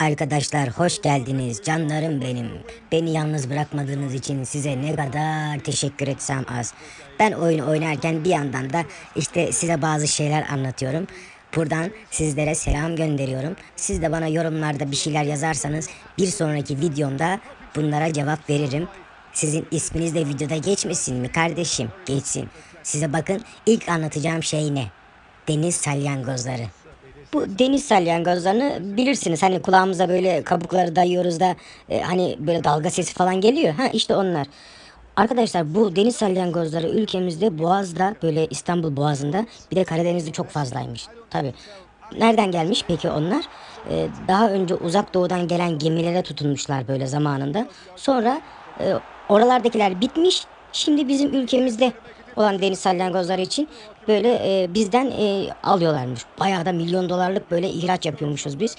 Arkadaşlar hoş geldiniz canlarım benim. Beni yalnız bırakmadığınız için size ne kadar teşekkür etsem az. Ben oyun oynarken bir yandan da işte size bazı şeyler anlatıyorum. Buradan sizlere selam gönderiyorum. Siz de bana yorumlarda bir şeyler yazarsanız bir sonraki videomda bunlara cevap veririm. Sizin isminiz de videoda geçmesin mi kardeşim? Geçsin. Size bakın ilk anlatacağım şey ne? Deniz salyangozları. Bu deniz salyangozlarını bilirsiniz. Hani kulağımıza böyle kabukları dayıyoruz da e, hani böyle dalga sesi falan geliyor. Ha işte onlar. Arkadaşlar bu deniz salyangozları ülkemizde Boğaz'da böyle İstanbul Boğazı'nda bir de Karadeniz'de çok fazlaymış. Tabi. Nereden gelmiş peki onlar? Ee, daha önce uzak doğudan gelen gemilere tutunmuşlar böyle zamanında. Sonra e, oralardakiler bitmiş. Şimdi bizim ülkemizde olan deniz salyangozları için böyle e, bizden e, alıyorlarmış. Bayağı da milyon dolarlık böyle ihraç yapıyormuşuz biz.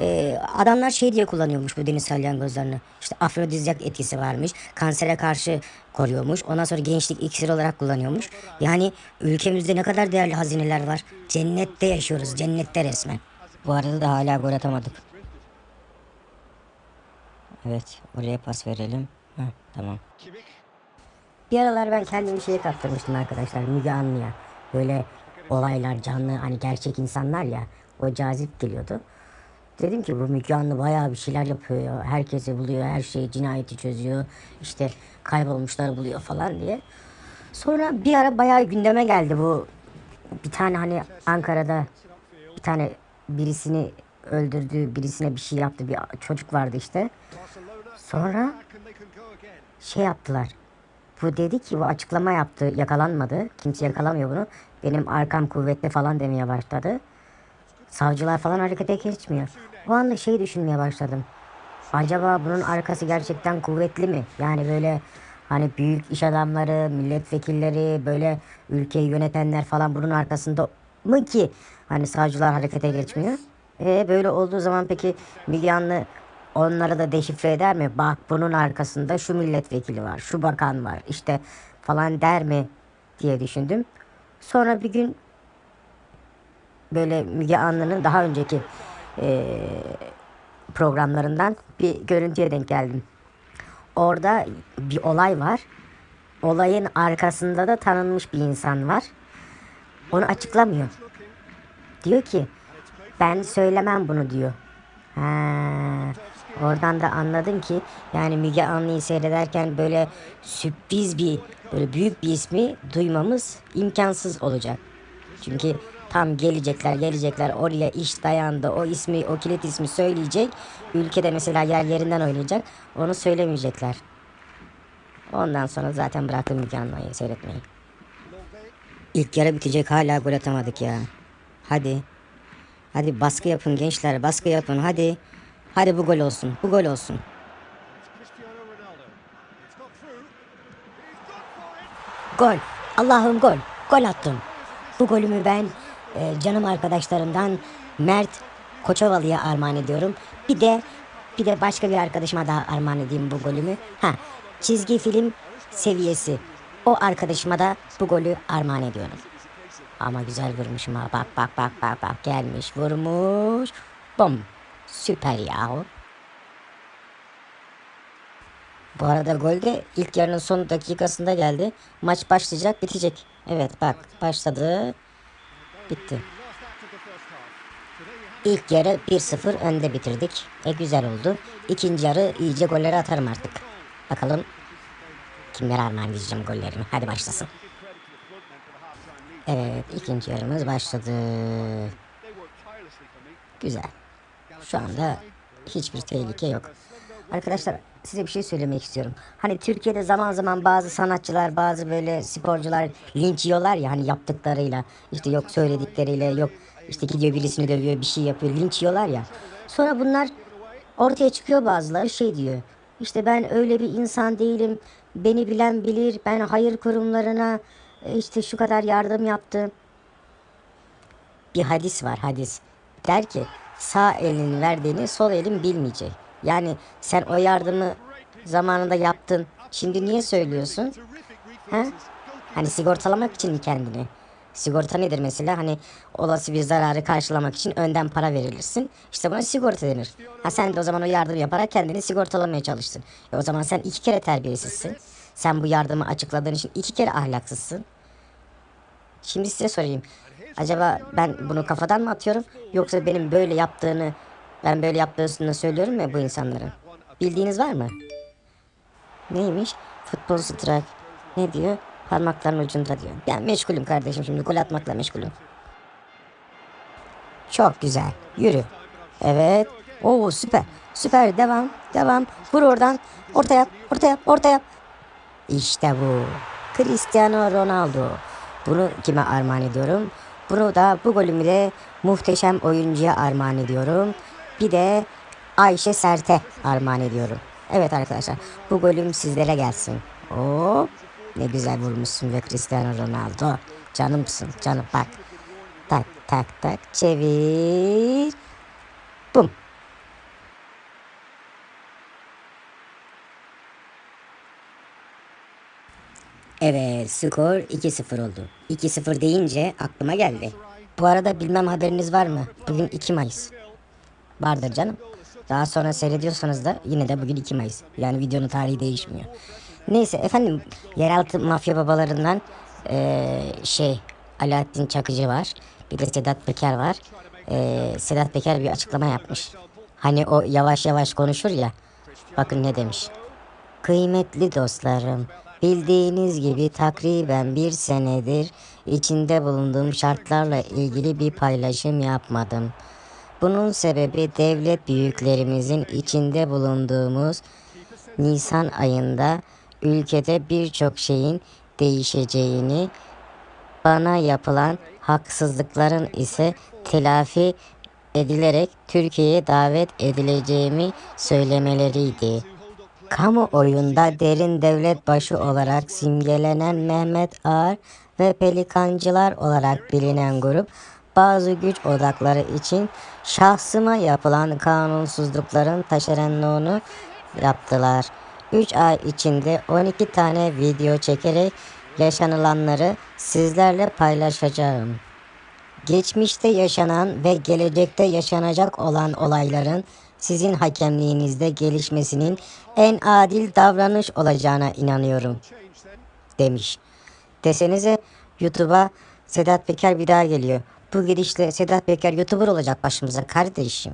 E, adamlar şey diye kullanıyormuş bu deniz salyangozlarını. İşte afrodizyak etkisi varmış. Kansere karşı koruyormuş. Ondan sonra gençlik iksiri olarak kullanıyormuş. Yani ülkemizde ne kadar değerli hazineler var. Cennette yaşıyoruz. Cennette resmen. Bu arada da hala gol atamadık. Evet. Oraya pas verelim. Heh, tamam. Bir aralar ben kendimi şeye kaptırmıştım arkadaşlar Müge Anlı'ya. Böyle olaylar canlı hani gerçek insanlar ya o cazip geliyordu. Dedim ki bu Müge Anlı bayağı bir şeyler yapıyor ya. Herkesi buluyor, her şeyi cinayeti çözüyor. İşte kaybolmuşları buluyor falan diye. Sonra bir ara bayağı gündeme geldi bu. Bir tane hani Ankara'da bir tane birisini öldürdü, birisine bir şey yaptı. Bir çocuk vardı işte. Sonra şey yaptılar. Bu dedi ki bu açıklama yaptı yakalanmadı. Kimse yakalamıyor bunu. Benim arkam kuvvetli falan demeye başladı. Savcılar falan harekete geçmiyor. O anda şey düşünmeye başladım. Acaba bunun arkası gerçekten kuvvetli mi? Yani böyle hani büyük iş adamları, milletvekilleri, böyle ülkeyi yönetenler falan bunun arkasında mı ki hani savcılar harekete geçmiyor? E böyle olduğu zaman peki Müge Anlı onları da deşifre eder mi? Bak bunun arkasında şu milletvekili var, şu bakan var işte falan der mi diye düşündüm. Sonra bir gün böyle Müge Anlı'nın daha önceki eee, programlarından bir görüntüye denk geldim. Orada bir olay var. Olayın arkasında da tanınmış bir insan var. Onu açıklamıyor. Diyor ki ben söylemem bunu diyor. Ha, oradan da anladım ki yani Müge Anlı'yı seyrederken böyle sürpriz bir böyle büyük bir ismi duymamız imkansız olacak. Çünkü tam gelecekler gelecekler oraya iş dayandı o ismi o kilit ismi söyleyecek. Ülkede mesela yer yerinden oynayacak onu söylemeyecekler. Ondan sonra zaten bıraktım Müge Anlı'yı seyretmeyi. İlk yarı bitecek hala gol atamadık ya. Hadi. Hadi baskı yapın gençler baskı yapın hadi. Hadi bu gol olsun bu gol olsun. Gol. Allah'ım gol. Gol attım. Bu golümü ben e, canım arkadaşlarımdan Mert Koçovalı'ya armağan ediyorum. Bir de bir de başka bir arkadaşıma daha armağan edeyim bu golümü. Ha, çizgi film seviyesi. O arkadaşıma da bu golü armağan ediyorum. Ama güzel vurmuşum ha. Bak bak bak bak bak gelmiş vurmuş. Bum. Süper yahu. Bu arada gol de ilk yarının son dakikasında geldi. Maç başlayacak, bitecek. Evet bak başladı. Bitti. İlk yarı 1-0 önde bitirdik. E güzel oldu. İkinci yarı iyice golleri atarım artık. Bakalım kimlere armağan edeceğim gollerimi. Hadi başlasın. Evet ikinci yarımız başladı. Güzel. Şu anda hiçbir tehlike yok. Arkadaşlar size bir şey söylemek istiyorum. Hani Türkiye'de zaman zaman bazı sanatçılar, bazı böyle sporcular linç yiyorlar ya hani yaptıklarıyla. işte yok söyledikleriyle, yok işte gidiyor birisini dövüyor, bir şey yapıyor, linç yiyorlar ya. Sonra bunlar ortaya çıkıyor bazıları şey diyor. İşte ben öyle bir insan değilim. Beni bilen bilir. Ben hayır kurumlarına e, işte şu kadar yardım yaptım bir hadis var hadis. Der ki sağ elin verdiğini sol elin bilmeyecek. Yani sen o yardımı zamanında yaptın. Şimdi niye söylüyorsun? Ha? Hani sigortalamak için mi kendini? Sigorta nedir mesela? Hani olası bir zararı karşılamak için önden para verilirsin. İşte buna sigorta denir. Ha sen de o zaman o yardım yaparak kendini sigortalamaya çalıştın. E o zaman sen iki kere terbiyesizsin. Sen bu yardımı açıkladığın için iki kere ahlaksızsın. Şimdi size sorayım. Acaba ben bunu kafadan mı atıyorum yoksa benim böyle yaptığını ben böyle yaptığını söylüyorum ya bu insanların. Bildiğiniz var mı? Neymiş? Futbol strike. Ne diyor? Parmakların ucunda diyor. Ben meşgulüm kardeşim şimdi gol atmakla meşgulüm. Çok güzel. Yürü. Evet. Oo süper. Süper. Devam. Devam. Vur oradan. Orta yap. Orta. İşte bu. Cristiano Ronaldo. Bunu kime armağan ediyorum? Bunu da bu golümü de muhteşem oyuncuya armağan ediyorum. Bir de Ayşe Sert'e armağan ediyorum. Evet arkadaşlar bu golüm sizlere gelsin. Oo, ne güzel vurmuşsun ve Cristiano Ronaldo. Canımsın canım bak. Tak tak tak çevir. Bum. Evet skor 2-0 oldu. 2-0 deyince aklıma geldi. Bu arada bilmem haberiniz var mı? Bugün 2 Mayıs. Vardır canım. Daha sonra seyrediyorsanız da yine de bugün 2 Mayıs. Yani videonun tarihi değişmiyor. Neyse efendim yeraltı mafya babalarından eee, şey Alaaddin Çakıcı var. Bir de Sedat Peker var. Eee, Sedat Peker bir açıklama yapmış. Hani o yavaş yavaş konuşur ya. Bakın ne demiş. Kıymetli dostlarım, bildiğiniz gibi takriben bir senedir içinde bulunduğum şartlarla ilgili bir paylaşım yapmadım. Bunun sebebi devlet büyüklerimizin içinde bulunduğumuz Nisan ayında ülkede birçok şeyin değişeceğini, bana yapılan haksızlıkların ise telafi edilerek Türkiye'ye davet edileceğimi söylemeleriydi. Kamuoyunda derin devlet başı olarak simgelenen Mehmet Ağar ve Pelikancılar olarak bilinen grup bazı güç odakları için şahsıma yapılan kanunsuzlukların taşeronluğunu yaptılar. 3 ay içinde 12 tane video çekerek yaşanılanları sizlerle paylaşacağım. Geçmişte yaşanan ve gelecekte yaşanacak olan olayların sizin hakemliğinizde gelişmesinin en adil davranış olacağına inanıyorum demiş. Desenize YouTube'a Sedat Peker bir daha geliyor. Bu gidişle Sedat Peker YouTuber olacak başımıza kardeşim.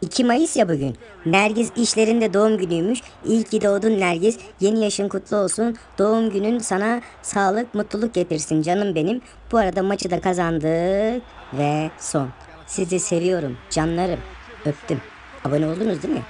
2 Mayıs ya bugün. Nergiz işlerinde doğum günüymüş. İyi ki doğdun Nergiz. Yeni yaşın kutlu olsun. Doğum günün sana sağlık, mutluluk getirsin canım benim. Bu arada maçı da kazandık ve son. Sizi seviyorum canlarım. Öptüm. Abone oldunuz değil mi?